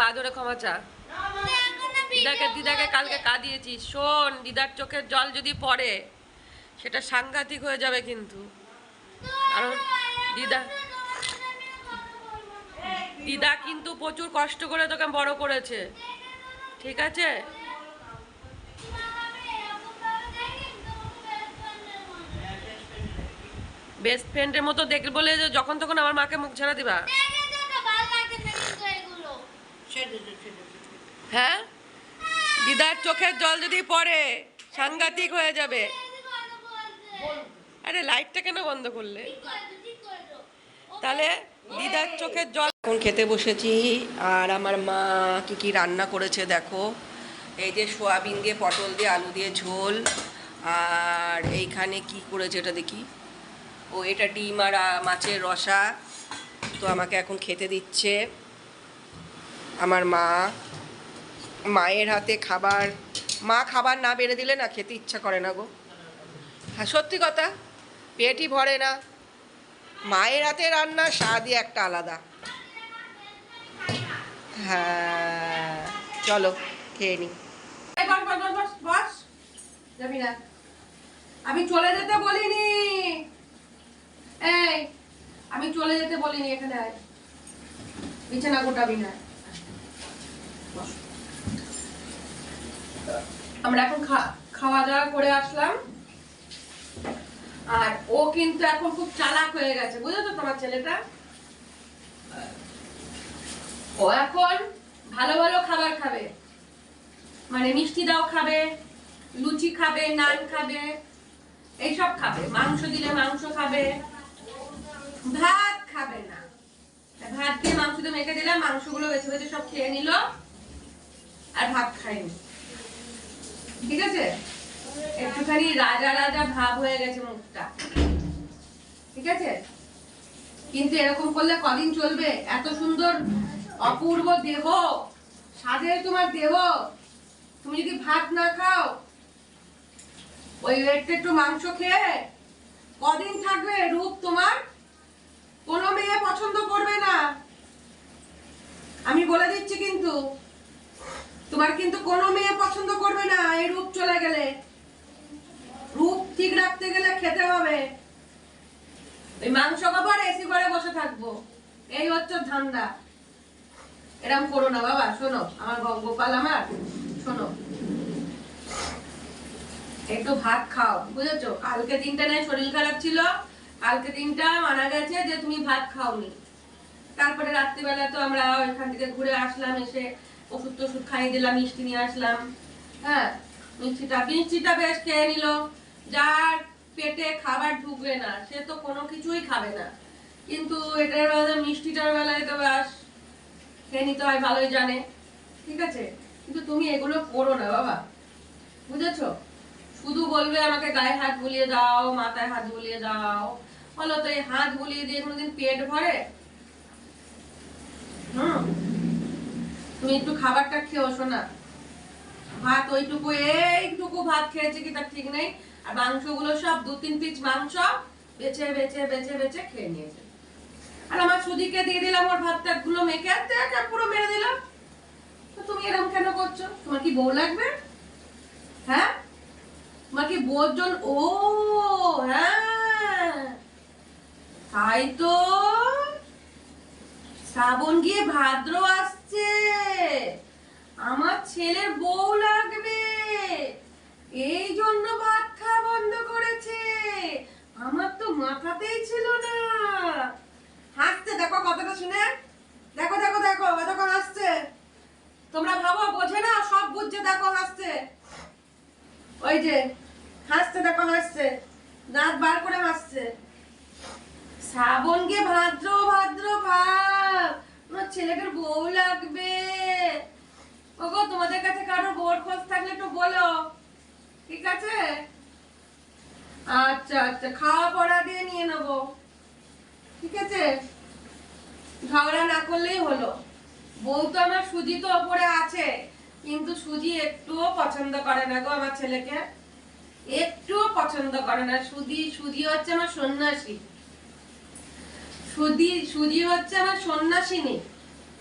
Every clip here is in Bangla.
পা ধরে ক্ষমা চা। দিদাকে দিদাকে কালকে কাঁদিয়েছি শোন, দিদার চোখের জল যদি পড়ে, সেটা সাংঘাতিক হয়ে যাবে কিন্তু। কারণ দিদা দিদা কিন্তু প্রচুর কষ্ট করে তোকে বড় করেছে। ঠিক আছে? বেস্ট ফ্রেন্ডের মতো দেখে বলে যখন তখন আমার মাকে মুখ ছাড়া দিবা। হ্যাঁ? দিদার চোখের জল যদি পড়ে, সাংঘাতিক হয়ে যাবে। আরে, লাইটটা কেন বন্ধ করলে? তাহলে দিদার চোখের জল এখন খেতে বসেছি, আর আমার মা কি কি রান্না করেছে দেখো। এই যে সোয়াবিন দিয়ে, পটল দিয়ে, আলু দিয়ে ঝোল, আর এইখানে কি করেছে এটা দেখি। ও, এটা ডিম আর মাছের রসা, তো আমাকে এখন খেতে দিচ্ছে। আমার মা, মায়ের হাতে খাবার, মা খাবার না বেড়ে দিলে না খেতে ইচ্ছা করে না গো। হ্যাঁ সত্যি কথা, পেটই ভরে না। মায়ের হাতে রান্না, স্বাদই একটা আলাদা। হ্যাঁ চলো, খেয়ে নি। যাবি আমি চলে যেতে বলিনি। আমি চলে যেতে বলিনি এখানে বিছানা গোটাবি না। আমরা এখন খাওয়া দাওয়া করে আসলাম। আর ও কিন্তু এখন খুব চালাক হয়ে গেছে। বুঝেছ তোমার ছেলেটা? ও এখন ভালো ভালো খাবার খাবে। মানে মিষ্টি দাও খাবে, লুচি খাবে, নান খাবে, এইসব খাবে। মাংস দিলে মাংস খাবে। ভাত খাবে না। ভাত দিয়ে মাংস দিয়ে মেখে দিলাম, মাংসগুলো বেছে বেছে সব খেয়ে নিল। আর ভাত খায়নি ঠিক আছে? একটুখানি রাজা রাজা ভাব হয়ে গেছে মুখটা। ঠিক আছে? কিন্তু এরকম করলে কদিন চলবে? এত সুন্দর অপূর্ব দেহ। স্বাদের তোমার দেহ। তুমি যদি ভাত না খাও, ওই একটু একটু মাংস খেয়ে কদিন থাকবে রূপ তোমার? কোনো মেয়ে পছন্দ করবে না। আমি বলে দিচ্ছি কিন্তু তোমার কিন্তু কোনো মেয়ে পছন্দ করবে না, এই রূপ চলে গেলে। রূপ ঠিক রাখতে গেলে খেতে হবে। ওই মাংস খাবার এসি ঘরে বসে থাকব। এই হচ্ছে ধান্দা। এরম করো না বাবা, শোনো, আমার গোপাল আমার, শোনো। একটু ভাত খাও, বুঝেছ? কালকে দিনটা নেই, শরীর খারাপ ছিল। কালকে দিনটা মানা গেছে যে তুমি ভাত খাওনি। তারপরে রাত্রিবেলা তো আমরা এখান থেকে ঘুরে আসলাম এসে ওষুধ টষুধ খাইয়ে দিলাম, মিষ্টি নিয়ে আসলাম। হ্যাঁ মিষ্টিটা মিষ্টিটা বেশ খেয়ে নিল। যার পেটে খাবার ঢুকবে না, সে তো কোনো কিছুই খাবে না। কিন্তু এটার বেলা মিষ্টিটার বেলায় তো ব্যাস, খেয়ে নিতে হয়, ভালোই জানে। ঠিক আছে? কিন্তু তুমি এগুলো করো না, বাবা। বুঝেছ? শুধু বলবে আমাকে গায়ে হাত বুলিয়ে দাও, মাথায় হাত বুলিয়ে দাও। বলো তো, এই হাত বুলিয়ে দিয়ে কোনোদিন পেট ভরে? তুমি একটু খাবারটা খেও শোনা। ভাত ওইটুকু, এইটুকু ভাত খেয়েছে কি তার ঠিক নেই। আর মাংসগুলো সব দু তিন পিস মাংস বেছে বেছে বেছে বেছে খেয়ে নিয়েছে। আর আমার সুদিকে দিয়ে দিলাম ওর ভাতটা গুলো মেখে, আর পুরো মেরে দিলাম। তুমি এরকম কেন করছ? তোমার কি বউ লাগবে? হ্যাঁ? তোমার কি বউর জন্য ও হ্যাঁ। তাই তো। শ্রাবণ গিয়ে ভাদ্র আসছে আমার ছেলের বউ লাগবে। এই জন্য ভাত খাওয়া বন্ধ করেছে। আমার তো মাথাতেই ছিল না। হাসছে, দেখো কথাটা শুনে। দেখো দেখো দেখো দেখো, হাসছে। তোমরা ভাবো, বোঝে না, সব বুঝছে, দেখো, হাসছে। ওই যে, হাসছে, দেখো, হাসছে। দাঁত বার করে হাসছে। শ্রাবণকে ভাদ্র ভাদ্র ভাব। তোমার ছেলেটার বউ লাগবে। ওগো, তোমাদের কাছে কারও বোর খোঁজ থাকলে একটু বলো। ঠিক আছে? আচ্ছা আচ্ছা খাওয়া পড়া দিয়ে নিয়ে নেব। ঠিক আছে? ঝগড়া না করলেই হলো। বউ তো আমার সুজি তো ওপরে আছে, কিন্তু সুজি একটুও পছন্দ করে না গো আমার ছেলেকে। একটুও পছন্দ করে না। সুজি সুজি হচ্ছে আমার সন্ন্যাসী। সুদি সুজি হচ্ছে আমার সন্ন্যাসিনী,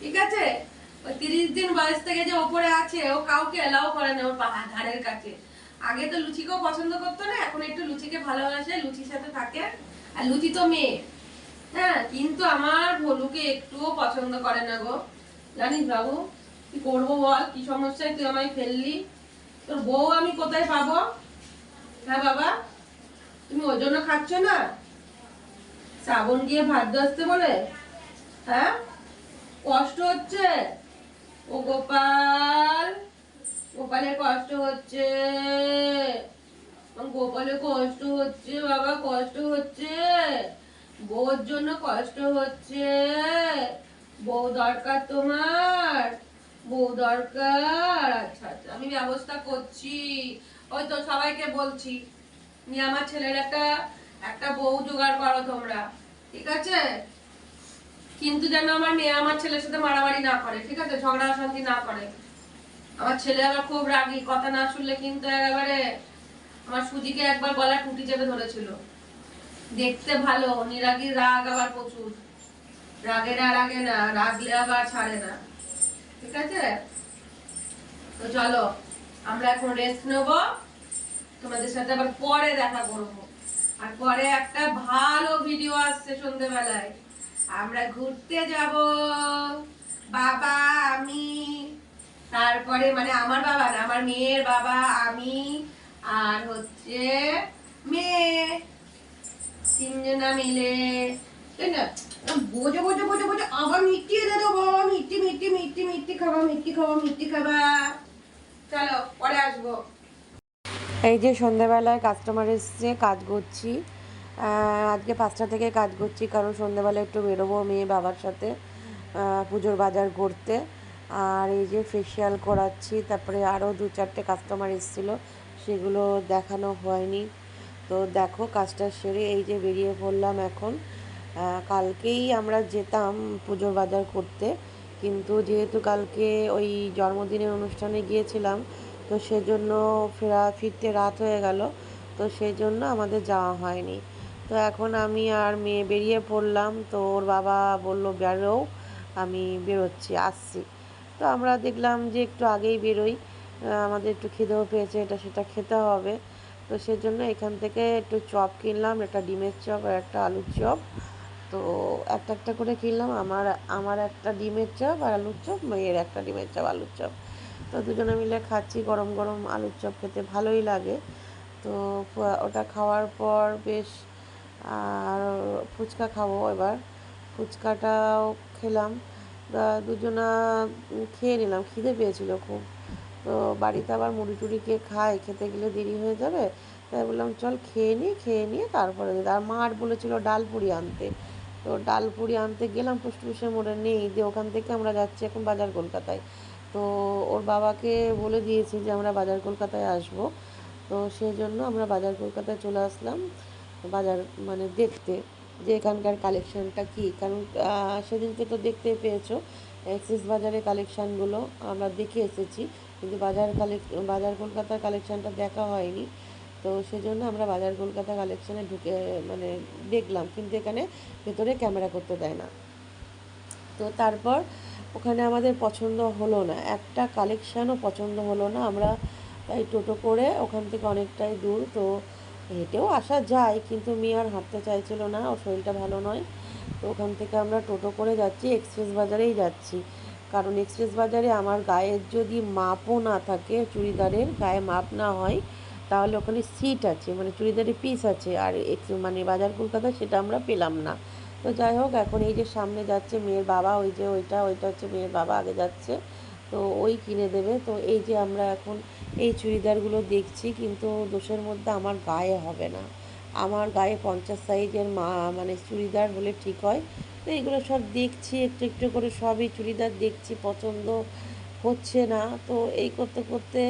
ঠিক আছে? ওই তিরিশ দিন বয়স থেকে যে ওপরে আছে, ও কাউকে এলাও করে না ওর পা- ঘাড়ের কাছে। আগে তো লুচিকেও পছন্দ করতো না, এখন একটু লুচিকে ভালোবাসে, লুচির সাথে থাকে। আর লুচি তো মেয়ে। হ্যাঁ কিন্তু আমার ভলুকে একটুও পছন্দ করে না গো। জানিস বাবু, কি করব বল? কি সমস্যায় তুই আমায় ফেললি? তোর বউ আমি কোথায় পাবো? হ্যাঁ বাবা, তুমি ওই জন্য খাচ্ছ না? শ্রাবণ গিয়ে ভাত আসতে বলে? হ্যাঁ? কষ্ট হচ্ছে? ও গোপাল গোপালের কষ্ট হচ্ছে? গোপালের কষ্ট হচ্ছে, বাবা কষ্ট হচ্ছে? বউর জন্য কষ্ট হচ্ছে? বউ দরকার তোমার? বউ দরকার? আচ্ছা আচ্ছা আমি ব্যবস্থা করছি। ওই তো সবাইকে বলছি, নিয়ে আমার ছেলের একটা একটা বউ জোগাড় করো তোমরা, ঠিক আছে? কিন্তু যেন আমার মেয়ে আমার ছেলের সাথে মারামারি না করে, ঠিক আছে? ঝগড়া অশান্তি না করে। আমার ছেলে আবার খুব রাগী, কথা না শুনলে কিন্তু একেবারে আমার সুজিকে একবার গলা টুটি চেপে ধরেছিল। দেখতে ভালো, নিরাগী, রাগ আবার প্রচুর। রাগে না রাগে না, রাগলে আবার ছাড়ে না। ঠিক আছে? তো চলো, আমরা এখন রেস্ট নেব। তোমাদের সাথে আবার পরে দেখা করব। আর পরে একটা ভালো ভিডিও আসছে সন্ধ্যেবেলায় আমরা ঘুরতে যাব। বাবা, আমি। তারপরে মানে আমার বাবা না, আমার মেয়ের বাবা, আমি আর হচ্ছে মেয়ে। তিনজনা মিলে। বোঝো বোঝো বোঝো বোঝো আবার মিষ্টি এনে দেবো। মিষ্টি মিষ্টি মিষ্টি মিষ্টি খাবা মিষ্টি খাবা মিষ্টি খাবা। চলো, পরে আসব। এই যে সন্ধ্যেবেলায় কাস্টমার এসছে, কাজ করছি। আজকে পাঁচটা থেকে কাজ করছি, কারণ সন্ধ্যেবেলায় একটু বেরোবো মেয়ে বাবার সাথে পুজোর বাজার করতে। আর এই যে ফেসিয়াল করাচ্ছি, তারপরে আরও দু চারটে কাস্টমার এসেছিল, সেগুলো দেখানো হয়নি। তো দেখো, কাজটা সেরে এই যে বেরিয়ে পড়লাম এখন। কালকেই আমরা যেতাম পুজোর বাজার করতে, কিন্তু যেহেতু কালকে ওই জন্মদিনের অনুষ্ঠানে গিয়েছিলাম তো সেজন্য ফেরা ফিরতে রাত হয়ে গেল। তো সেই জন্য আমাদের যাওয়া হয়নি। তো এখন আমি আর মেয়ে বেরিয়ে পড়লাম। তো ওর বাবা বলল, বেরো, আমি বেরোচ্ছি, আসছি। তো আমরা দেখলাম যে একটু আগেই বেরোই। আমাদের একটু খিদেও পেয়েছে, এটা সেটা খেতে হবে। তো সেজন্য এখান থেকে একটু চপ কিনলাম, একটা ডিমের চপ আর একটা আলুর চপ। তো একটা একটা করে কিনলাম। আমার আমার একটা ডিমের চপ আর আলুর চপ, মেয়ের একটা ডিমের চপ, আলুর চপ। তো দুজনে মিলে খাচ্ছি গরম গরম আলুর চপ খেতে, ভালোই লাগে। তো ওটা খাওয়ার পর বেশ, আর ফুচকা খাব এবার। ফুচকাটাও খেলাম। দুজনা খেয়ে নিলাম, খিদে পেয়েছিল খুব। তো বাড়িতে আবার মুড়ি টুড়ি কে খায়, খেতে গেলে দেরি হয়ে যাবে। তাই বললাম, চল খেয়ে নিই খেয়ে নিয়ে তারপরে আর মা আর বলেছিল ডাল পুরি আনতে। তো ডাল পুরি আনতে গেলাম পুষ্টপুষের মোড়ে নেই। দিয়ে ওখান থেকে আমরা যাচ্ছি এখন বাজার কলকাতায়। তো ওর বাবাকে বলে দিয়েছি যে আমরা বাজার কলকাতায় আসব। তো সেই জন্য আমরা বাজার কলকাতায় চলে আসলাম। বাজার মানে দেখতে যে এখানকার কালেকশানটা কী? কারণ সেদিনকে তো দেখতে পেয়েছ এক্সিস বাজারের কালেকশানগুলো আমরা দেখে এসেছি। কিন্তু বাজার কালেক বাজার কলকাতার কালেকশানটা দেখা হয়নি। তো সেজন্য আমরা বাজার কলকাতা কালেকশানে ঢুকে মানে দেখলাম। কিন্তু এখানে ভেতরে ক্যামেরা করতে দেয় না। তো তারপর ওখানে আমাদের পছন্দ হলো না। একটা কালেকশানও পছন্দ হলো না। আমরা তাই টোটো করে ওখান থেকে অনেকটাই দূর। তো হেঁটেও আসা যায়, কিন্তু মেয়ে আর হাঁটতে চাইছিল না। ওর শরীরটা ভালো নয়। তো ওখান থেকে আমরা টোটো করে যাচ্ছি। এক্সপ্রেস বাজারেই যাচ্ছি। কারণ এক্সপ্রেস বাজারে আমার গায়ের যদি মাপও না থাকে, চুড়িদারের গায়ে মাপ না হয়, তাহলে ওখানে সিট আছে। মানে চুড়িদারের পিস আছে। আর ex- মানে বাজার কলকাতা সেটা আমরা পেলাম না। তো যাই হোক, এখন এই যে সামনে যাচ্ছে মেয়ের বাবা, ওই যে ওইটা ওইটা হচ্ছে মেয়ের বাবা, আগে যাচ্ছে। তো ওই কিনে দেবে। তো এই যে আমরা এখন এই চুড়িদারগুলো দেখছি, কিন্তু দোষের মধ্যে আমার গায়ে হবে না। আমার গায়ে পঞ্চাশ সাইজের মা মানে চুড়িদার হলে ঠিক হয়। তো এগুলো সব দেখছি, একটু একটু করে সবই চুড়িদার দেখছি, পছন্দ হচ্ছে না। তো এই করতে করতে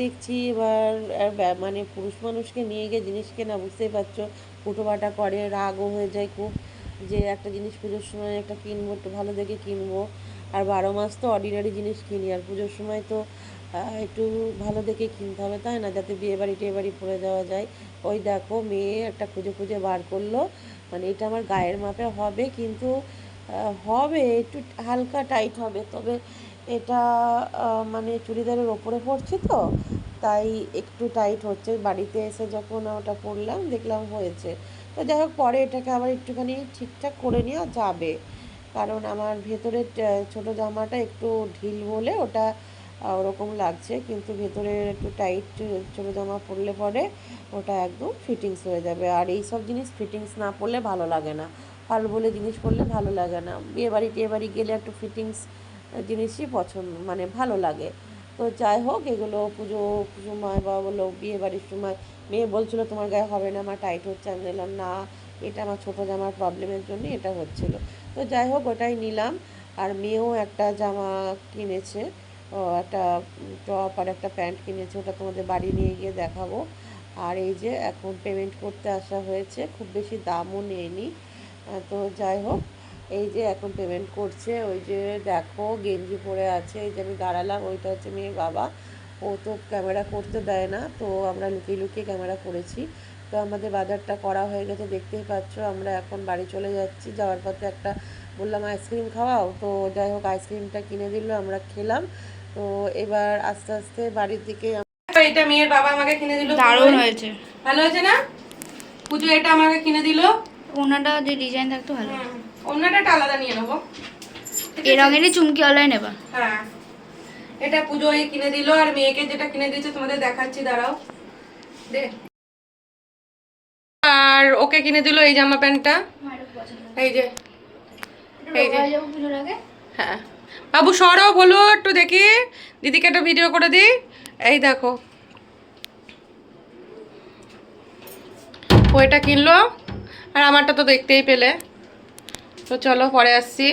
দেখছি এবার মানে পুরুষ মানুষকে নিয়ে গিয়ে জিনিস কেনা, বুঝতেই পারছ। ফুটোপাটা করে, রাগও হয়ে যায় খুব যে একটা জিনিস পুজোর সময় একটা কিনবো, একটু ভালো দেখে কিনবো। আর বারো মাস তো অর্ডিনারি জিনিস কিনি, আর পুজোর সময় তো একটু ভালো দেখে কিনতে হবে, তাই না? যাতে বিয়ে বাড়ি টিয়ে বাড়ি পরে দেওয়া যায়। ওই দেখো, মেয়ে একটা খুঁজে খুঁজে বার করল। মানে এটা আমার গায়ের মাপে হবে, কিন্তু হবে, একটু হালকা টাইট হবে। তবে এটা মানে চুড়িদারের ওপরে পড়ছে তো, তাই একটু টাইট হচ্ছে। বাড়িতে এসে যখন ওটা পরলাম, দেখলাম হয়েছে। তো যাই হোক, পরে এটাকে আবার একটুখানি ঠিকঠাক করে নেওয়া যাবে। কারণ আমার ভেতরের ছোট জামাটা একটু ঢিল বলে ওটা ওরকম লাগছে। কিন্তু ভেতরে একটু টাইট ছোট জামা পরলে পরে ওটা একদম ফিটিংস হয়ে যাবে। আর এই সব জিনিস ফিটিংস না পরলে ভালো লাগে না। ভালো বলে জিনিস পরলে ভালো লাগে না। বিয়ে বাড়ি টিয়ে বাড়ি গেলে একটু ফিটিংস জিনিসই পছন্দ মানে ভালো লাগে। তো যাই হোক, এগুলো পুজো সময় বা বলো বিয়ে বাড়ির সময়, মেয়ে বলছিল, তোমার গায়ে হবে না আমার টাইট হচ্ছে। আমি বললাম, না, এটা আমার ছোটো জামার প্রবলেমের জন্য এটা হচ্ছিল। তো যাই হোক, ওটাই নিলাম। আর মেয়েও একটা জামা কিনেছে একটা টপ আর একটা প্যান্ট কিনেছে, ওটা তোমাদের বাড়ি নিয়ে গিয়ে দেখাবো। আর এই যে এখন পেমেন্ট করতে আসা হয়েছে, খুব বেশি দামও নেয়নি। তো যাই হোক এই যে এখন পেমেন্ট করছে ওই যে দেখো গেঞ্জি পরে আছে এই যে আমি দাঁড়ালাম ওইটা হচ্ছে মেয়ে বাবা। ও তো ক্যামেরা করতে দেয় না তো আমরা লুকিয়ে লুকিয়ে ক্যামেরা করেছি। তো আমাদের বাজারটা করা হয়ে গেছে দেখতেই পাচ্ছ আমরা এখন বাড়ি চলে যাচ্ছি। যাওয়ার পথে একটা বললাম আইসক্রিম খাওয়াও? তো যাই হোক আইসক্রিমটা কিনে দিল আমরা খেলাম। তো এবার আস্তে আস্তে বাড়ির দিকে এটা মেয়ের বাবা আমাকে কিনে দিল। দারুণ হয়েছে। ভালো হয়েছে না? পুজো এটা আমাকে কিনে দিল। ওনাটা যে ডিজাইন থাকতো ভালো। অন্যটা একটা আলাদা নিয়ে নেব। এই? রঙেরই চুমকিওয়ালাই নেবা। হ্যাঁ। এটা পুজো এই কিনে দিল আর মেয়েকে যেটা কিনে দিয়েছে তোমাদের দেখাচ্ছি দাঁড়াও। দে। আর ওকে কিনে দিল এই জামা প্যান্টটা। এই যে। এই যে। হ্যাঁ। বাবু সরও বলো একটু দেখি। দিদিকে একটা ভিডিও করে দিই। এই দেখো। ও এটা কিনলো। আর আমারটা তো দেখতেই পেলে। তো চলো পরে আসছি।